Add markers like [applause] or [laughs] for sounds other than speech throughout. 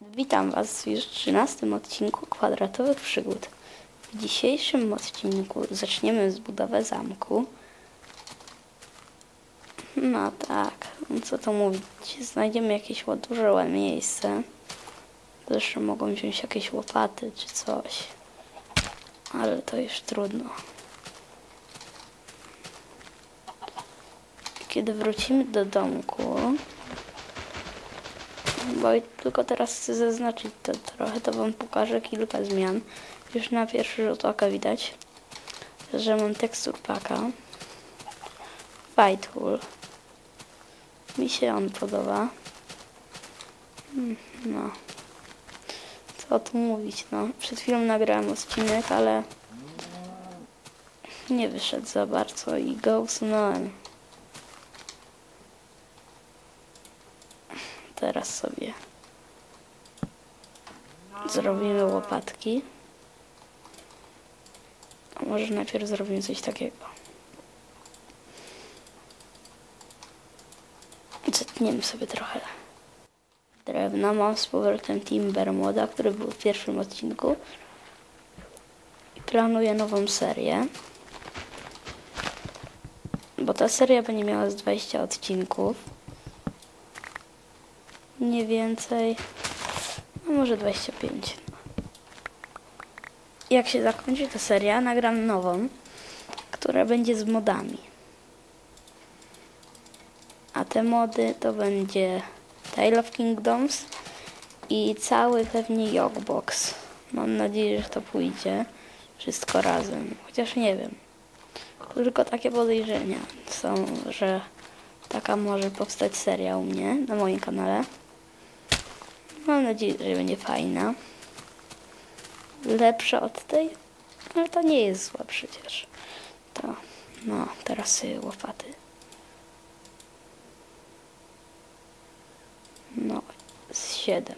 Witam Was już w 13 odcinku Kwadratowych Przygód. W dzisiejszym odcinku zaczniemy z budowy zamku. No tak, co to mówić, znajdziemy jakieś duże miejsce. Zresztą mogą wziąć jakieś łopaty czy coś. Ale to już trudno. Kiedy wrócimy do domku, bo tylko teraz chcę zaznaczyć to trochę, to wam pokażę kilka zmian. Już na pierwszy rzut oka widać, że mam tekstur paka. White Tool. Mi się on podoba. Mm, No. Co tu mówić, no. Przed chwilą nagrałem odcinek, ale nie wyszedł za bardzo i go usunąłem. Teraz sobie zrobimy łopatki. A może najpierw zrobimy coś takiego. Zetniemy sobie trochę drewna. Mam z powrotem Timber który był w pierwszym odcinku. I planuję nową serię. Bo ta seria będzie miała z 20 odcinków nie więcej. No może 25. Jak się zakończy ta seria, nagram nową, która będzie z modami. A te mody to będzie Tale of Kingdoms i cały pewnie Jogbox. Mam nadzieję, że to pójdzie wszystko razem, chociaż nie wiem. Tylko takie podejrzenia są, że taka może powstać seria u mnie na moim kanale. Mam nadzieję, że będzie fajna. Lepsza od tej, ale to nie jest zła przecież. To, no, teraz łopaty. No, z siedem.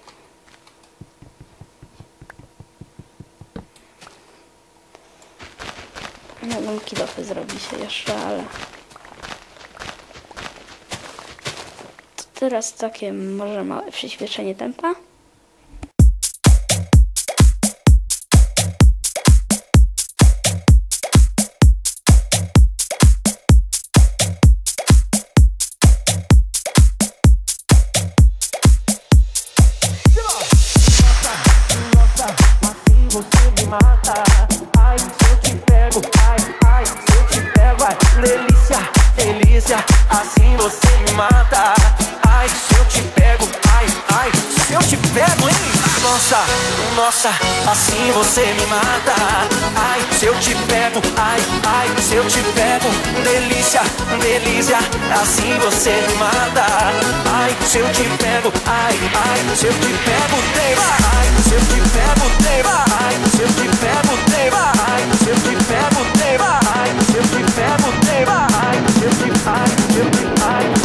Mogą kilofy zrobić jeszcze, ale... teraz takie może małe przyspieszenie tempa. Assim você me mata. Ai, se eu te pego, ai, ai, se eu te pego, delícia, delícia, assim você me mata. Ai, se eu te pego, ai, ai, se eu te pego, teiva. Ai, se eu te pego, teiva. Ai, se eu te pego, teiva. Ai, se eu te pego, teiva. Ai, se eu te pego, te, ai, se eu te, ai, se eu te, ai,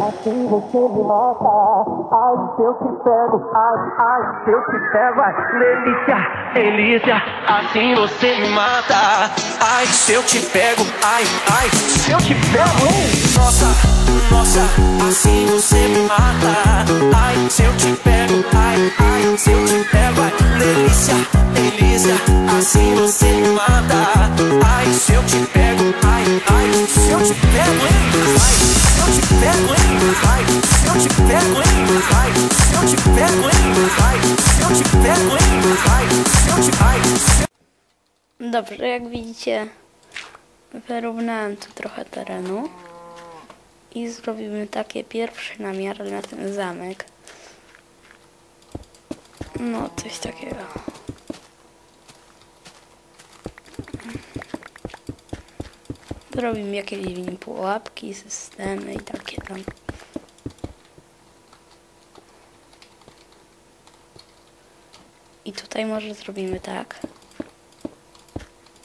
Assim você me mata. Ai, se eu te pego, ai, ai, se eu te pego, ai, delícia, delícia. Assim você me mata. Ai, se eu te pego, ai, ai, se eu te pego, hein? Nossa, Nossa, assim você me mata. Ai, se eu te pego, ai, ai, se eu te pego, ai, delícia, assim você me mata. Ai, se eu te pego, ai, ai, se eu te pego, hein? Ai, se eu te pego, hein? Ai, se eu te pego, hein? Ai, se eu te pego, hein? Ai, se eu te pego, hein? Ai, se eu te, ai, Dobrze, jak widzicie, wyrównałem tu trochę terenu i zrobimy takie pierwsze namiary na ten zamek. No, coś takiego. Zrobimy jakieś nim pułapki, systemy i takie tam. I tutaj może zrobimy tak.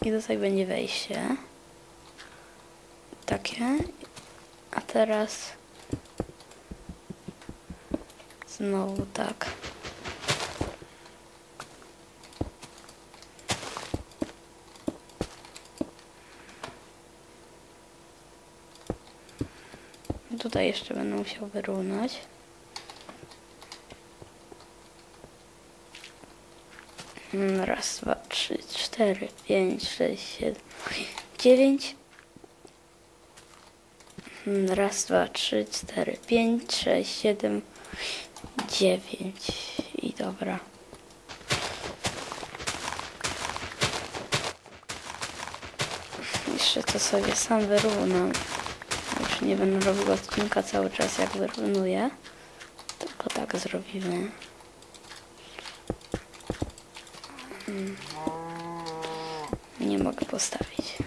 I tutaj będzie wejście. Takie. A teraz znowu tak. Tutaj jeszcze będę musiał wyrównać. Mm, Raz, dwa, trzy, cztery, pięć, sześć, siedem, [laughs] dziewięć. Mm, Raz, dwa, trzy, cztery, pięć, sześć, siedem, dziewięć. I dobra. Jeszcze to sobie sam wyrównam. Już nie będę robił odcinka cały czas jak wyrównuję. Tylko tak zrobimy. Nie mogę postawić.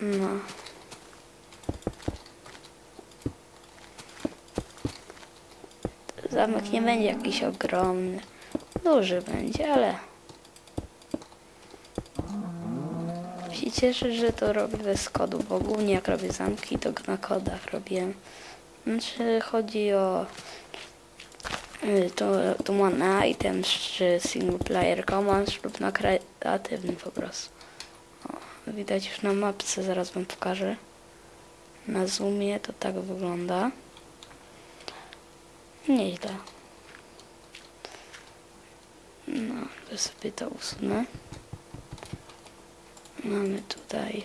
No. Zamek nie będzie jakiś ogromny. Duży będzie, ale się cieszę, że to robię bez kodu, bo głównie jak robię zamki, to na kodach robię. Znaczy chodzi o y, to, to ma na items czy single player commands lub na kreatywny po prostu. O, widać już na mapce, zaraz wam pokażę. Na zoomie to tak wygląda. Nieźle. No, to sobie to usunę. Mamy tutaj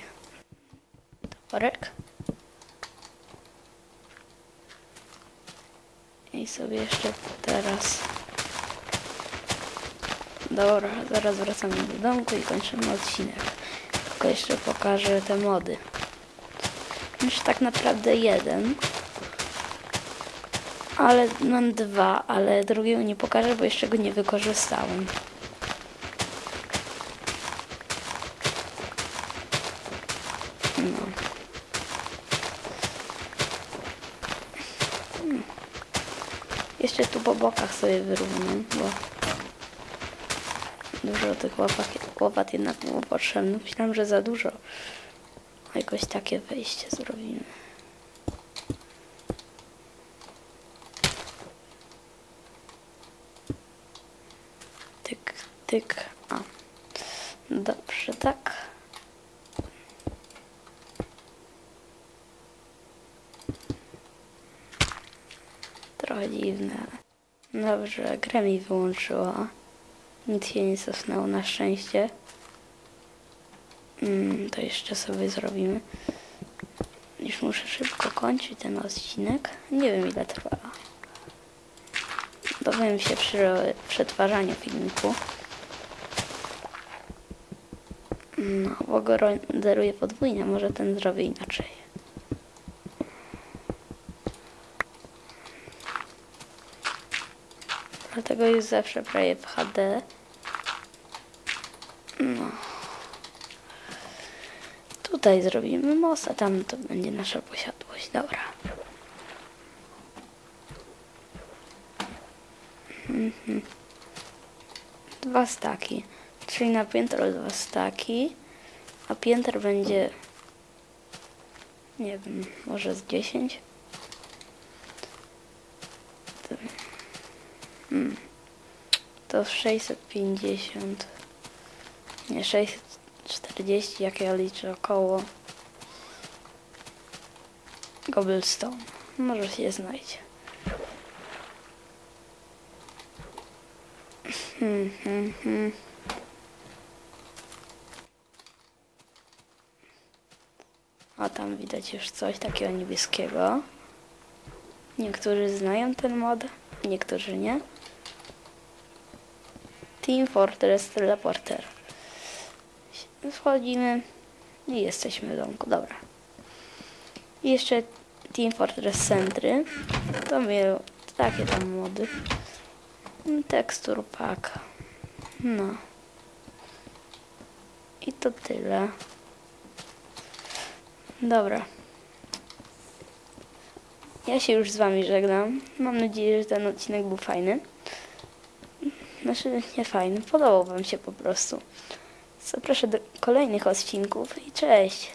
toporek. I sobie jeszcze teraz. Dobra, zaraz wracamy do domku i kończymy odcinek. Tylko jeszcze pokażę te mody. Już tak naprawdę jeden. Ale mam dwa, ale drugiego nie pokażę, bo jeszcze go nie wykorzystałem. No. Jeszcze tu po bokach sobie wyrównam, bo dużo tych łopat, łopat jednak było potrzebne. Myślałam, że za dużo. Jakoś takie wejście zrobimy. Tyk. A. Dobrze, tak. Trochę dziwne. Dobrze, grę mi wyłączyła. Nic się nie cofnęło na szczęście. Mm, to jeszcze sobie zrobimy. Już muszę szybko kończyć ten odcinek. Nie wiem ile trwa. Dowiem się przy przetwarzaniu filmiku. No, bo go renderuję podwójnie, może ten zrobię inaczej. Dlatego jest zawsze prawie w HD. No. Tutaj zrobimy most, a tam to będzie nasza posiadłość. Dobra. Mhm. Dwa staki. Czyli na piętro dwa staki. A piętr będzie... Nie wiem, może z 10. tym. Hmm. To 650. Nie, 640, jak ja liczę, około. Cobblestone. Może się znajdzie. Hmm, hmm, hmm. A tam widać już coś takiego niebieskiego. Niektórzy znają ten mod, niektórzy nie. Team Fortress Teleporter. Wchodzimy i jesteśmy w domku. Dobra. I jeszcze Team Fortress Centry. To miał takie tam mody. Tekstur pack. No. I to tyle. Dobra. Ja się już z Wami żegnam. Mam nadzieję, że ten odcinek był fajny. Znaczy, nie fajny. Podobał Wam się po prostu. Zapraszam do kolejnych odcinków i cześć.